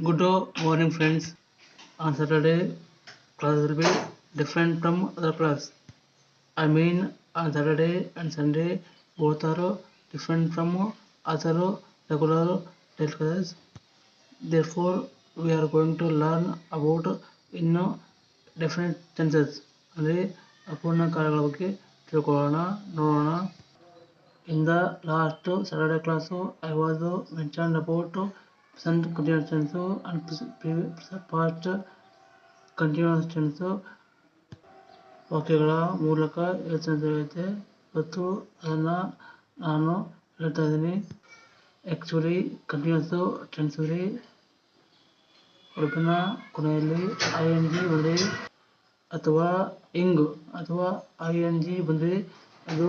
Good morning friends. On Saturday, class will be different from other class. I mean on Saturday and Sunday both are different from other regular daily classes. Therefore, we are going to learn about in different tenses. ಅಂದರೆ ಅಪೂರ್ಣ ಕಾಲಗಳ ಬಗ್ಗೆ ತಿಳ್ಕೊಳ್ಳೋಣ ನೋಡೋಣ In the last Saturday class, I was mentioned about present continuous tense and past continuous tense ವಾಕ್ಯಗಳ ಮೂಲಕ ಹೇಳ್ತಾ ಮತ್ತು ಅದನ್ನು ನಾನು ಹೇಳ್ತಾ ಇದ್ದೀನಿ. ಆ್ಯಕ್ಚುಲಿ ಕಂಟಿನ್ಯೂಸ್ ಟೆನ್ಸುರಿ ಉಡುಪಿನ ಕೊನೆಯಲ್ಲಿ ಐ ಎನ್ ಜಿ ಬಂದು ಅಥವಾ ಇಂಗ್ ಅಥವಾ ಐ ಎನ್ ಜಿ ಬಂದು ಅದು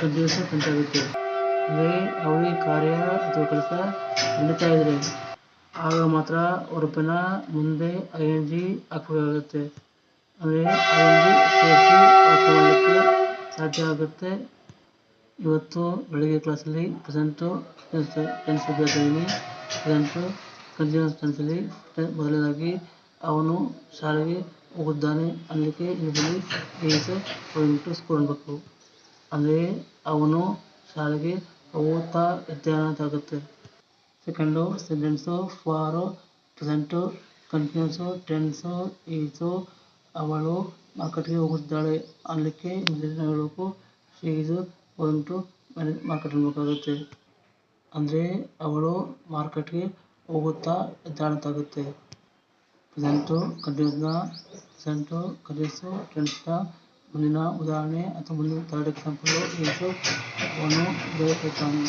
ಕಂಟಿನ್ಯೂಸ್ ಟೆನ್ಸ್ ಆಗುತ್ತೆ ಅಂದರೆ ಯಾವುದೇ ಕಾರ್ಯ ಅಥವಾ ಕೆಲಸ ನಡೀತಾ ಇದ್ರೆ. ಆಗ ಮಾತ್ರ ಉಡುಪಿನ ಮುಂದೆ ಐ ಎನ್ ಜಿ ಹಾಕಬೇಕಾಗುತ್ತೆ. ಅಂದರೆ ಐ ಎನ್ ಜಿ ಸೇರಿಸಿ ಸಾಧ್ಯ ಆಗುತ್ತೆ. ಇವತ್ತು ಬೆಳಿಗ್ಗೆ ಕ್ಲಾಸಲ್ಲಿ ಪ್ರೆಸೆಂಟು ಟೆನ್ಸ್ ಪ್ರೆಸೆಂಟು ಕಂಟಿನ್ಯೂಸ್ ಟೆನ್ಸಲ್ಲಿ ಮೊದಲನೇದಾಗಿ ಅವನು ಶಾಲೆಗೆ ಹೋಗುತ್ತಾನೆ ಅನ್ನಲಿಕ್ಕೆ ಇಲ್ಲಿ ಈಸ್ ಟು ಸ್ಕೂಲ್ ಅನ್ಬೇಕು. ಅಂದರೆ ಅವನು ಶಾಲೆಗೆ ಹೋಗುತ್ತಾ ಇದ್ದಾನೆ ಅಂತ ಆಗುತ್ತೆ. Second sentence for present continuous tense is ಅವಳು ಮಾರ್ಕೆಟ್ಗೆ ಹೋಗುತ್ತಿದ್ದಾಳೆ ಅನ್ನಲಿಕ್ಕೆ ಇಂಗ್ಲೀಷಲ್ಲಿ ನಾವು ಹೇಳಬೇಕು ಶಿ ಈಸ್ ಮಾರ್ಕೆಟ್ ಅನ್ಬೇಕಾಗುತ್ತೆ ಅಂದರೆ ಅವಳು ಮಾರ್ಕೆಟ್ಗೆ ಹೋಗುತ್ತಾ ಇದ್ದಾಳೆ ಅಂತಾಗುತ್ತೆ ಪ್ರೆಸೆಂಟು ಕಂಟಿನ್ಯೂಸ್ನ ಪ್ರೆಸೆಂಟು ಕಂಟಿನ್ಯೂಸು ಟೆನ್ಸ್ನ ಮುಂದಿನ ಉದಾಹರಣೆ ಅಥವಾ ಮುಂದಿನ ಥರ್ಡ್ ಎಕ್ಸಾಂಪಲು ಈಸು ಅವನು ಬರೆಯುತ್ತಿದ್ದಾನೆ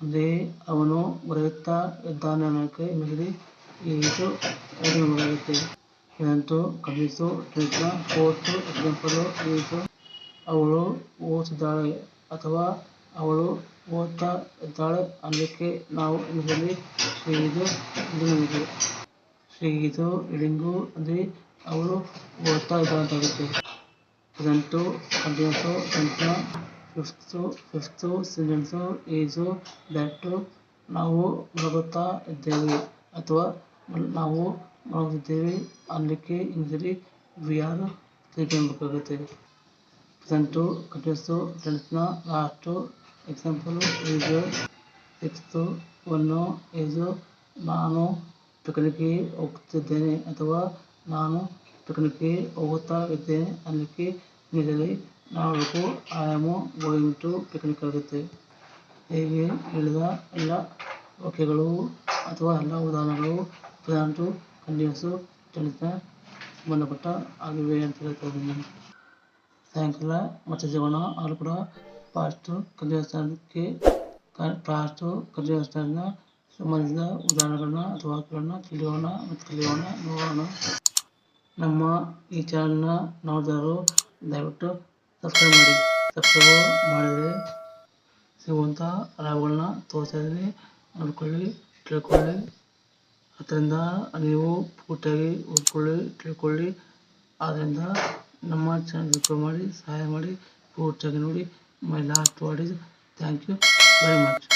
ಅಂದರೆ ಅವನು ಬರೆಯುತ್ತಾ ಇದ್ದಾನೆ ಅನ್ನೋಕೆ ಇಂಗ್ಲೀಷಲ್ಲಿ ಇದು ರೈಟಿಂಗ್ ಇದಂತೂ present triple fourth example is ಅವಳು ಓದುತ್ತಿದ್ದಾಳೆ ಅಥವಾ ಅವಳು ಓದ್ತಾ ಇದ್ದಾಳೆ ಅನ್ನೋಕ್ಕೆ ನಾವು ಇಲ್ಲಿ ಶ್ರೀ ಇದು ಇದು ಇದು ರೀಡಿಂಗು ಅಂದರೆ ಅವಳು ಓದ್ತಾ ಇದ್ದಾಳೆ ಅಂತಾಗುತ್ತೆ. ಇದಂತೂ continuous ಟೆನ್ಸ್ನ fifth fifth sentence as that ನಾವು ಮಲಗುತ್ತಾ ಇದ್ದೇವೆ ಅಥವಾ ನಾವು ಮಲಗುತ್ತಿದ್ದೇವೆ ಅನ್ನಲಿಕ್ಕೆ ಇಂಗ್ಲೀಷಲ್ಲಿ ವಿ ಆರ್ ತಿಳ್ಕೊಬೇಕಾಗುತ್ತೆ ಬೇಕಾಗುತ್ತೆ present continuous ಟೆನ್ಸ್ನ last, example as sixth, one as ನಾನು ಪಿಕ್ನಿಕ್ಗೆ ಹೋಗ್ತಿದ್ದೇನೆ ಅಥವಾ ನಾನು ಪಿಕ್ನಿಕ್ಗೆ ಹೋಗುತ್ತಾ ಇದ್ದೇನೆ ಅನ್ನಲಿಕ್ಕೆ ಇಂಗ್ಲೀಷಲ್ಲಿ ನಾವು ಹೇಳಬೇಕು I am going to picnic ಆಗುತ್ತೆ. ಹೀಗೆ? ಹೇಳಿದ ಎಲ್ಲ ವಾಕ್ಯಗಳು ಅಥವಾ ಎಲ್ಲ ಉದಾಹರಣೆಗಳು ಟು ಕಂಟಿನ್ಯೂಸು ಟೆನ್ಸ್ನ ಸಂಬಂಧಪಟ್ಟ ಆಗಿವೆ ಅಂತ ಹೇಳ್ತಾ ಇದ್ದೀನಿ. ಸಾಯಂಕಾಲ ಮತ್ತೆ ಜೀವನ ಅವರು ಕೂಡ ಪಾಸ್ಟ್ ಕಂಟಿನ್ಯೂಸ್ ಟೆನ್ಸ್ಗೆ ಪಾಸ್ಟು ಕಂಟಿನ್ಯೂಸ್ ಟೆನ್ಸ್ನ ಸಂಬಂಧಿಸಿದ ಉದಾಹರಣೆಗಳನ್ನ ಅಥವಾ ವಾಕ್ಯಗಳನ್ನ ತಿಳಿಯೋಣ ಮತ್ತು ಕಲಿಯೋಣ, ನೋಡೋಣ. ನಮ್ಮ ಈ ಚಾನಲ್ನ ನೋಡಿದವರು ದಯವಿಟ್ಟು ಸಬ್ಸ್ಕ್ರೈಬ್ ಮಾಡಿ, ಸಬ್ಸ್ಕ್ರೈಬ್ ಮಾಡಿದರೆ ಸಿಗುವಂಥ ಲಾಭಗಳನ್ನ ತೋರಿಸ್ತಾ ಇದ್ದೀನಿ. ನೋಡ್ಕೊಳ್ಳಿ, ತಿಳ್ಕೊಳ್ಳಿ. ಅದರಿಂದ ನೀವು ಪೂರ್ತಿಯಾಗಿ ಓದ್ಕೊಳ್ಳಿ, ತಿಳ್ಕೊಳ್ಳಿ. ಆದ್ದರಿಂದ ನಮ್ಮ ಚಾನಲ್ ಸಬ್ಸ್ಕ್ರೈಬ್ ಮಾಡಿ, ಸಹಾಯ ಮಾಡಿ, ಪೂರ್ತಿಯಾಗಿ ನೋಡಿ. My last word is thank you very much